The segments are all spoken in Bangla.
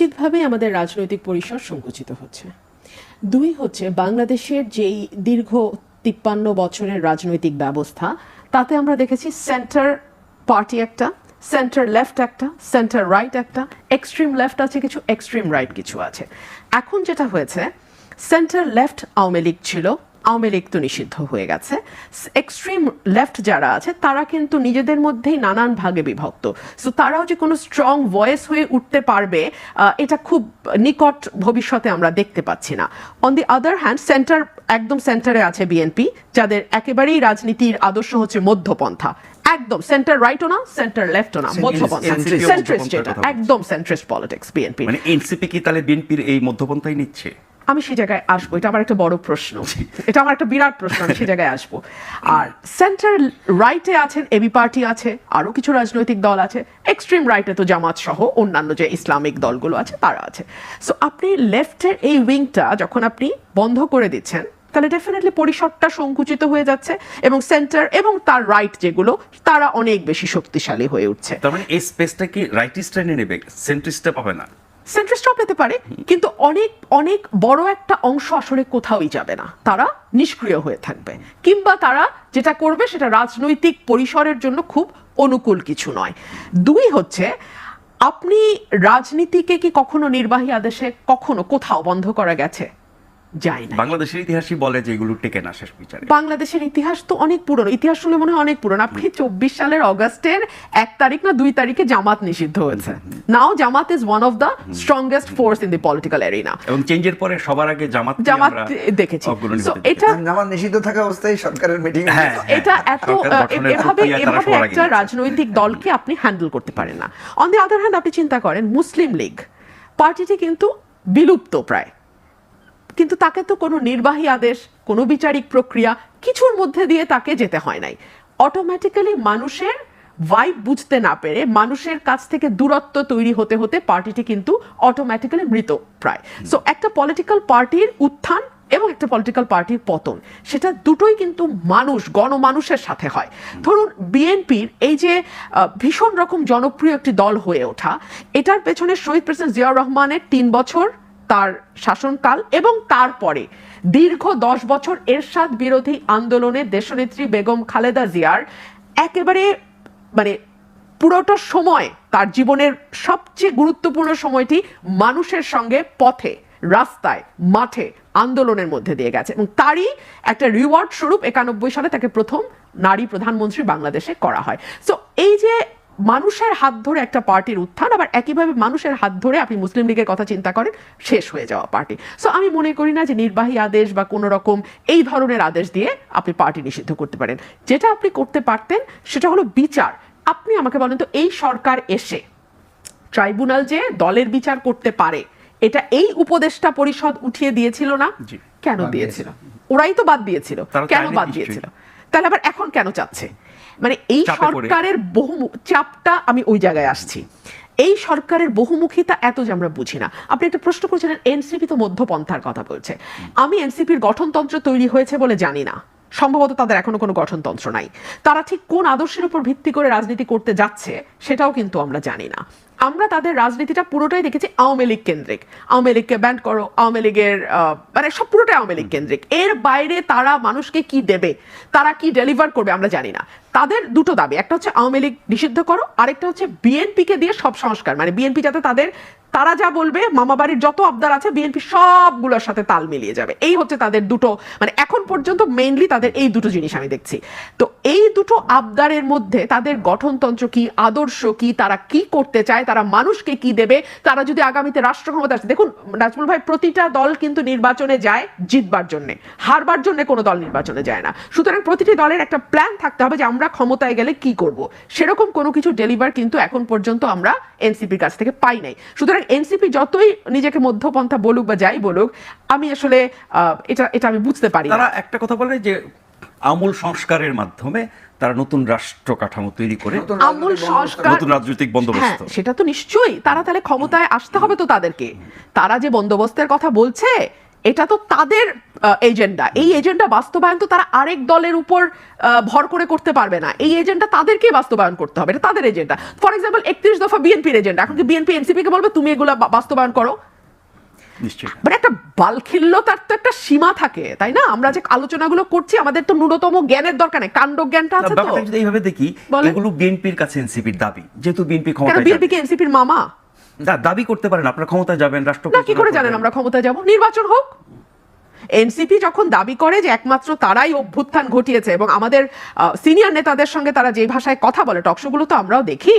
নিশ্চিতভাবেই আমাদের রাজনৈতিক পরিসর সংকুচিত হচ্ছে। দুই হচ্ছে বাংলাদেশের যেই দীর্ঘ তিপ্পান্ন বছরের রাজনৈতিক ব্যবস্থা, তাতে আমরা দেখেছি সেন্টার পার্টি একটা, সেন্টার লেফট একটা, সেন্টার রাইট একটা, এক্সট্রিম লেফট আছে কিছু, এক্সট্রিম রাইট কিছু আছে। এখন যেটা হয়েছে, সেন্টার লেফট আওয়ামী লীগ ছিল আওয়ামী লীগ তো নিষিদ্ধ হয়ে গেছে। এক্সট্রিম লেফট যারা আছে তারা কিন্তু নিজেদের মধ্যেই নানান ভাগে বিভক্ত। সো তারাও যে কোনো স্ট্রং ভয়েস হয়ে উঠতে পারবে এটা খুব নিকট ভবিষ্যতে আমরা দেখতে পাচ্ছি না। On the other hand centre একদম সেন্টারে আছে বিএনপি যাদের একেবারেই রাজনীতির আদর্শ হচ্ছে মধ্যপন্থা। একদম সেন্টার রাইটও না সেন্টার লেফটও না মধ্যপন্থা। সেন্ট্রিস্ট যেটা একদম সেন্ট্রিস্ট পলিটিক্স বিএনপি মানে এনসিপি কি তাহলে বিএনপির এই মধ্যপন্থাই নিচ্ছে? আমি সেই জায়গায় আসব। এটা আমার একটা বড় প্রশ্ন। এটা আমার একটা বিরাট প্রশ্ন, আমি সেই জায়গায় আসব। আর সেন্টার রাইটে আছেন এবি পার্টি আছে, আরও কিছু রাজনৈতিক দল আছে এক্সট্রিম রাইটে তো জামাত সহ অন্যান্য যে ইসলামিক দলগুলো আছে, তারা আছে। সো আপনি লেফটের এই উইংটা যখন আপনি বন্ধ করে দিচ্ছেন, তাহলে ডেফিনেটলি পরিসরটা সংকুচিত হয়ে যাচ্ছে এবং সেন্টার এবং তার রাইট যেগুলো, তারা অনেক বেশি শক্তিশালী হয়ে উঠছে। তার মানে এই স্পেসটা কি রাইটিস্টরা নিয়ে নেবে? সেন্ট্রিস্টটা পাবে না। সেন্ট্রিস্টরাও পেতে পারে, কিন্তু অনেক অনেক বড় একটা অংশ আসলে কোথাওই যাবে না। তারা নিষ্ক্রিয় হয়ে থাকবে। কিংবা তারা যেটা করবে সেটা রাজনৈতিক পরিসরের জন্য খুব অনুকূল কিছু নয়। দুই হচ্ছে, আপনি রাজনীতিকে কি কখনো নির্বাহী আদেশে কখনো কোথাও বন্ধ করা গেছে? যায় না বাংলাদেশের ইতিহাসই বলে যে এগুলো টেকে না শেষ বিচারে। বাংলাদেশের ইতিহাস তো অনেক পুরনো। ইতিহাস শুনে মনে হয় অনেক পুরনো। আপনি চব্বিশ সালের অগস্টের এক তারিখ না দুই তারিখে জামাত নিষিদ্ধ হয়েছে। Now Jamaat is one of the strongest force in the political arena এবং চেঞ্জের পরে সবার আগে জামাত জামাত দেখেছি। এটা জামাত নিষিদ্ধ থাকা অবস্থায় সরকারের মিটিং হ্যাঁ। এটা এত এভাবে এভাবে একটা রাজনৈতিক দলকে আপনি হ্যান্ডেল করতে পারেন না। অন দি আদার হ্যান্ড আপনি চিন্তা করেন মুসলিম লীগ পার্টিটি কিন্তু বিলুপ্ত প্রায়। কিন্তু তাকে তো কোনো নির্বাহী আদেশ, কোনো বিচারিক প্রক্রিয়া কিছুর মধ্যে দিয়ে তাকে যেতে হয় নাই। অটোমেটিক্যালি মানুষের ভাইব বুঝতে না পেরে মানুষের কাছ থেকে দূরত্ব তৈরি হতে হতে পার্টিটি কিন্তু অটোমেটিক্যালি মৃত প্রায়। সো একটা পলিটিক্যাল পার্টির উত্থান এবং একটা পলিটিক্যাল পার্টির পতন, সেটা দুটোই কিন্তু মানুষ, গণমানুষের সাথে হয়। ধরুন, বিএনপির এই যে ভীষণ রকম জনপ্রিয় একটি দল হয়ে ওঠা, এটার পেছনে শহীদ প্রেসিডেন্ট জিয়াউর রহমানের তিন বছর তার শাসনকাল এবং তারপরে দীর্ঘ দশ বছর এরশাদ বিরোধী আন্দোলনে দেশনেত্রী বেগম খালেদা জিয়ার একেবারে মানে পুরোটা সময়, তার জীবনের সবচেয়ে গুরুত্বপূর্ণ সময়টি মানুষের সঙ্গে পথে, রাস্তায়, মাঠে আন্দোলনের মধ্যে দিয়ে গেছে। এবং তারই একটা রিওয়ার্ড স্বরূপ একানব্বই সালে তাকে প্রথম নারী প্রধানমন্ত্রী বাংলাদেশে করা হয়। সো এই যে মানুষের হাত ধরে একটা পার্টির উত্থান আবার একইভাবে মানুষের হাত ধরে আপনি মুসলিম লীগের কথা চিন্তা করেন শেষ হয়ে যাওয়া পার্টি। সো আমি মনে করি না যে নির্বাহী আদেশ বা কোনো রকম এই ধরনের আদেশ দিয়ে আপনি পার্টি নিষিদ্ধ করতে পারেন। যেটা আপনি করতে পারতেন সেটা হলো বিচার। আপনি আমাকে বলেন তো এই সরকার এসে ট্রাইব্যুনাল যে দলের বিচার করতে পারে এটা এই উপদেষ্টা পরিষদ উঠিয়ে দিয়েছিল না? কেন দিয়েছিল? ওরাই তো বাদ দিয়েছিল। কেন বাদ দিয়েছিল? তাহলে আবার এখন কেন চাচ্ছে? মানে এই সরকারের বহু চাপটা আমি ওই জায়গায় আসছি। এই সরকারের বহুমুখিতা এত যে আমরা বুঝি না। আপনি একটা প্রশ্ন করেছিলেন এনসিপি তো মধ্যপন্থার কথা বলছে। আমি এনসিপির গঠনতন্ত্র তৈরি হয়েছে বলে জানি না। সম্ভবত তাদের এখনও কোনো গঠনতন্ত্র নাই। তারা ঠিক কোন আদর্শের উপর ভিত্তি করে রাজনীতি করতে যাচ্ছে, সেটাও কিন্তু আমরা জানি না। আমরা তাদের রাজনীতিটা পুরোটাই দেখেছি আওয়ামী লীগ কেন্দ্রিক। আওয়ামী লীগকে ব্যান্ড করো, আওয়ামী লীগের মানে সব পুরোটাই আওয়ামী লীগ কেন্দ্রিক। এর বাইরে তারা মানুষকে কি দেবে, তারা কি ডেলিভার করবে আমরা জানি না। তাদের দুটো দাবি, একটা হচ্ছে আওয়ামী লীগ নিষিদ্ধ করো, আরেকটা হচ্ছে বিএনপিকে দিয়ে সব সংস্কার মানে বিএনপি যাতে তাদের তারা যা বলবে মামা বাড়ির যত আবদার আছে বিএনপি সবগুলোর সাথে তাল মিলিয়ে যাবে। এই হচ্ছে তাদের দুটো মানে এখন পর্যন্ত মেইনলি তাদের এই দুটো জিনিস আমি দেখছি। তো এই দুটো আবদারের মধ্যে তাদের গঠনতন্ত্র কি, আদর্শ কি, তারা কি করতে চায়, তারা মানুষকে কি দেবে, তারা যদি আগামীতে রাষ্ট্র ক্ষমতা আসে। দেখুন, নাজমুল ভাই, প্রতিটা দল কিন্তু নির্বাচনে যায় জিতবার জন্য। হারবার জন্য কোনো দল নির্বাচনে যায় না। সুতরাং প্রতিটি দলের একটা প্ল্যান থাকতে হবে যে আমরা ক্ষমতায় গেলে কি করব। সেরকম কোনো কিছু ডেলিভার কিন্তু এখন পর্যন্ত আমরা এনসিপির কাছ থেকে পাই নাই। সুতরাং এনসিপি যতই নিজেকে মধ্যপন্থা বলুক বা যাই বলুক, আমি আসলে এটা এটা আমি বুঝতে পারি তারা একটা কথা বলে যে আমূল সংস্কারের মাধ্যমে তারা নতুন রাষ্ট্র কাঠামো তৈরি করে আমূল সংস্কার নতুন রাজনৈতিক বন্দোবস্ত। হ্যাঁ সেটা তো নিশ্চয়ই। তারা তাহলে ক্ষমতায় আসতে হবে তো তাদেরকে। তারা যে বন্দোবস্তের কথা বলছে এটা তো তাদের এজেন্ডা। এই এজেন্ডা বাস্তবায়ন তো তারা আরেক দলের উপর আহ, ভর করে করতে পারবে না। এই এজেন্ডা তাদেরকেই বাস্তবায়ন করতে হবে। এটা তাদের এজেন্ডা। ফর এক্সাম্পল একত্রিশ দফা বিএনপির এজেন্ডা। এখন কি বিএনপি এনসিপি কে বলবে তুমি এগুলো বাস্তবায়ন করো নিশ্চয়ই। মানে একটা বালখিল্যতার তো একটা সীমা থাকে তাই না? আমরা যে আলোচনাগুলো করছি আমাদের তো ন্যূনতম জ্ঞানের দরকার নেই। কাণ্ড জ্ঞানটা আছে তো? যদি এইভাবে দেখি এগুলো বিএনপির কাছে এনসিপির দাবি যেহেতু বিএনপি কেন ক্ষমতায় বিএনপি। কে এনসিপির মামা? দাবি করতে পারেন আপনারা ক্ষমতায় যাবেন রাষ্ট্র কি করে জানেন আমরা ক্ষমতায় যাব? নির্বাচন হোক। এনসিপি যখন দাবি করে যে একমাত্র তারাই অভ্যুত্থান ঘটিয়েছে এবং আমাদের সিনিয়র নেতাদের সঙ্গে তারা যে ভাষায় কথা বলে টকশোগুলো তো আমরাও দেখি।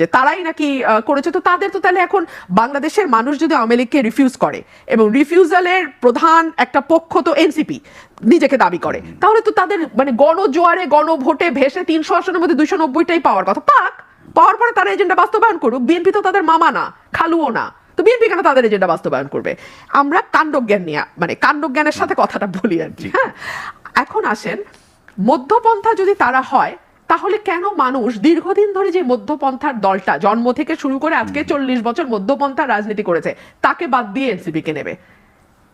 যে তারাই নাকি করেছে। তো তাদের তো তাহলে এখন বাংলাদেশের মানুষ যদি আওয়ামী লীগকে রিফিউজ করে এবং রিফিউজালের প্রধান একটা পক্ষ তো এনসিপি নিজেকে দাবি করে। তাহলে তো তাদের মানে গণজোয়ারে গণভোটে ভেসে তিনশো আসনের মধ্যে দুইশো নব্বইটাই পাওয়ার কথা। পাক পাওয়ার পরে তারা এজেন্ডা বাস্তবায়ন করুক। বিএনপি তো তাদের মামা না খালুও না। তো বিএনপি কেন তাদের এজেন্ডা বাস্তবায়ন করবে? আমরা কাণ্ডজ্ঞান নিয়ে মানে কাণ্ডজ্ঞানের সাথে কথাটা বলি আর কি। হ্যাঁ? এখন আসেন মধ্যপন্থা যদি তারা হয় তাহলে কেন মানুষ দীর্ঘদিন ধরে যে মধ্যপন্থার দলটা জন্ম থেকে শুরু করে আজকে চল্লিশ বছর মধ্যপন্থার রাজনীতি করেছে তাকে বাদ দিয়ে এনসিপি কে নেবে?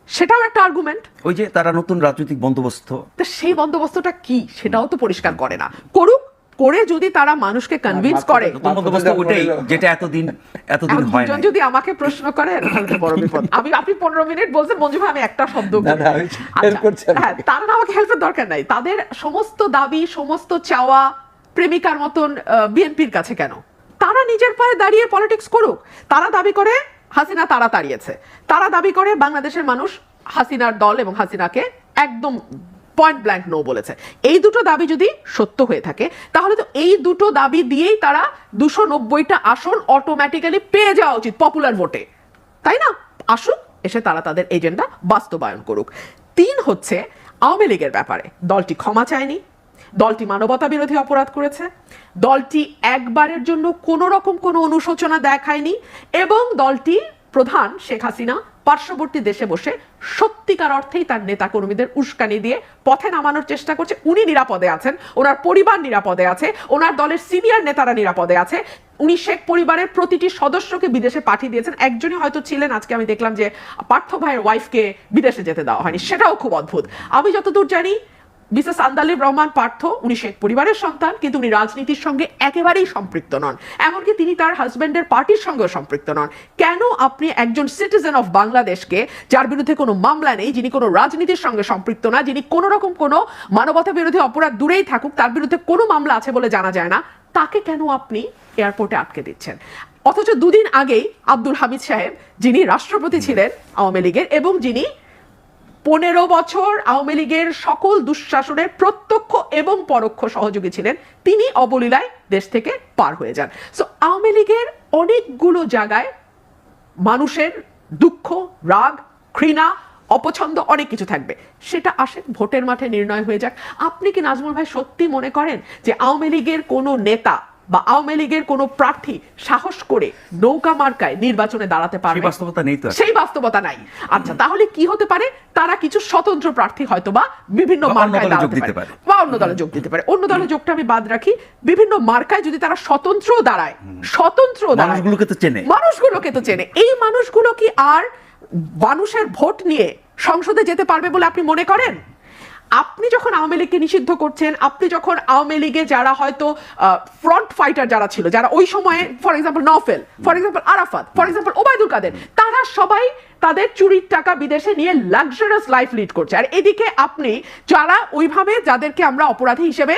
সেটাও একটা আর্গুমেন্ট ওই যে তারা নতুন রাজনৈতিক বন্দোবস্ত। সেই বন্দোবস্তটা কি? সেটাও তো পরিষ্কার করে না। করুক করে যদি তারা মানুষকে কনভিন্স করে। নতুন বন্দোবস্ত ওইটাই যেটা এতদিন এতদিন হয় না যদি আমাকে প্রশ্ন করে তাহলে বড় বিপদ। আমি আপনি পনেরো মিনিট বলছেন মঞ্জু ভাই আমি একটা শব্দ আচ্ছা। হ্যাঁ তার না আমাকে হেল্পের দরকার নাই। তাদের সমস্ত দাবি সমস্ত চাওয়া প্রেমিকার মতন বিএনপির কাছে কেন? তারা নিজের পায়ে দাঁড়িয়ে পলিটিক্স করুক। তারা দাবি করে হাসিনা তারা তাড়িয়েছে। তারা দাবি করে বাংলাদেশের মানুষ হাসিনার দল এবং হাসিনাকে একদম পয়েন্ট ব্ল্যাঙ্ক নো বলেছে। এই দুটো দাবি যদি সত্য হয়ে থাকে, তাহলে তো এই দুটো দাবি দিয়েই তারা দুশো নব্বইটা আসন অটোমেটিক্যালি পেয়ে যাওয়া উচিত পপুলার ভোটে তাই না? আসুক, এসে তারা তাদের এজেন্ডা বাস্তবায়ন করুক। তিন হচ্ছে, আওয়ামী লীগের ব্যাপারে। দলটি ক্ষমা চায়নি দলটি মানবতা বিরোধী অপরাধ করেছে। দলটি একবারের জন্য কোনো রকম কোনো অনুশোচনা দেখায়নি এবং দলটি প্রধান শেখ হাসিনা পার্শ্ববর্তী দেশে বসে সত্যিকার অর্থেই তার নেতা কর্মীদের উস্কানি দিয়ে পথে নামানোর চেষ্টা করছে। উনি নিরাপদে আছেন, ওনার পরিবার নিরাপদে আছে, ওনার দলের সিনিয়র নেতারা নিরাপদে আছে। উনি শেখ পরিবারের প্রতিটি সদস্যকে বিদেশে পাঠিয়ে দিয়েছেন। একজনই হয়তো ছিলেন, আজকে আমি দেখলাম যে পার্থ ভাইয়ের ওয়াইফকে বিদেশে যেতে দেওয়া হয়নি। সেটাও খুব অদ্ভুত। আমি যতদূর জানি মিসেস আন্দালিব রহমান পার্থ, উনি শেখ পরিবারের সন্তান, কিন্তু উনি রাজনীতির সঙ্গে একেবারেই সম্পৃক্ত নন। এমনকি তিনি তার হাজব্যান্ডের পার্টির সঙ্গেও সম্পৃক্ত নন। কেন আপনি একজন সিটিজেন অফ বাংলাদেশকে, যার বিরুদ্ধে কোনো মামলা নেই, যিনি কোনো রাজনীতির সঙ্গে সম্পৃক্ত না, যিনি কোনো রকম কোনো মানবতা বিরোধী অপরাধ দূরেই থাকুক, তার বিরুদ্ধে কোনো মামলা আছে বলে জানা যায় না, তাকে কেন আপনি এয়ারপোর্টে আটকে দিচ্ছেন? অথচ দুদিন আগেই আব্দুল হামিদ সাহেব, যিনি রাষ্ট্রপতি ছিলেন আওয়ামী লীগের, এবং যিনি পনেরো বছর আওয়ামী লীগের সকল দুঃশাসনের প্রত্যক্ষ এবং পরোক্ষ সহযোগী ছিলেন। তিনি অবলীলায় দেশ থেকে পার হয়ে যান। সো আওয়ামী লীগের অনেকগুলো জায়গায় মানুষের দুঃখ, রাগ, ঘৃণা, অপছন্দ অনেক কিছু থাকবে। সেটা আসে, ভোটের মাঠে নির্ণয় হয়ে যাক। আপনি কি নাজমুল ভাই সত্যি মনে করেন যে আওয়ামী লীগের কোনো নেতা বা আওয়ামী লীগের কোনো প্রার্থী সাহস করে নৌকা মার্কায় নির্বাচনে দাঁড়াতে সেই পারবে বাস্তবতা নেই তো সেই বাস্তবতা নাই। আচ্ছা তাহলে কি হতে পারে? তারা কিছু স্বতন্ত্র প্রার্থী হয়তো বা বিভিন্ন অন্য মার্কায় দাঁড়াতে দিতে পারে। পারে। বা অন্য দলে যোগ দিতে পারে। অন্য দলে যোগটা আমি বাদ রাখি। বিভিন্ন মার্কায় যদি তারা স্বতন্ত্র দাঁড়ায় স্বতন্ত্র দাঁড়ায় মানুষগুলোকে তো চেনে। মানুষগুলোকে তো চেনে। এই মানুষগুলো কি আর মানুষের ভোট নিয়ে সংসদে যেতে পারবে বলে আপনি মনে করেন? আপনি যখন আওয়ামী লীগকে নিষিদ্ধ করছেন, আপনি যখন আওয়ামী লীগে যারা হয়তো ফ্রন্ট ফাইটার যারা ছিল, যারা ওই সময়ে for example Nowfel for example Arafat for example Obaidul Quader, তারা সবাই তাদের চুরির টাকা বিদেশে নিয়ে লাক্সারিয়াস লাইফ লিড করছে। আর এদিকে আপনি, যারা ওইভাবে যাদেরকে আমরা অপরাধী হিসেবে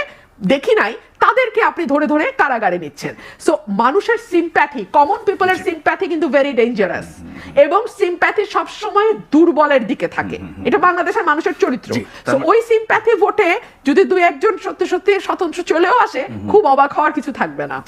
দেখি নাই তাদেরকে আপনি ধরে ধরে কারাগারে নিচ্ছেন। সো মানুষের সিম্প্যাথি কমন পিপলের সিম্প্যাথি কিন্তু ভেরি ডেঞ্জারাস এবং সিম্প্যাথি সবসময় দুর্বলের দিকে থাকে। এটা বাংলাদেশের মানুষের চরিত্র। মানে- ওই সিম্প্যাথি ভোটে যদি দুই একজন সত্যি সত্যি স্বতন্ত্র চলেও আসে খুব অবাক হওয়ার কিছু থাকবে না।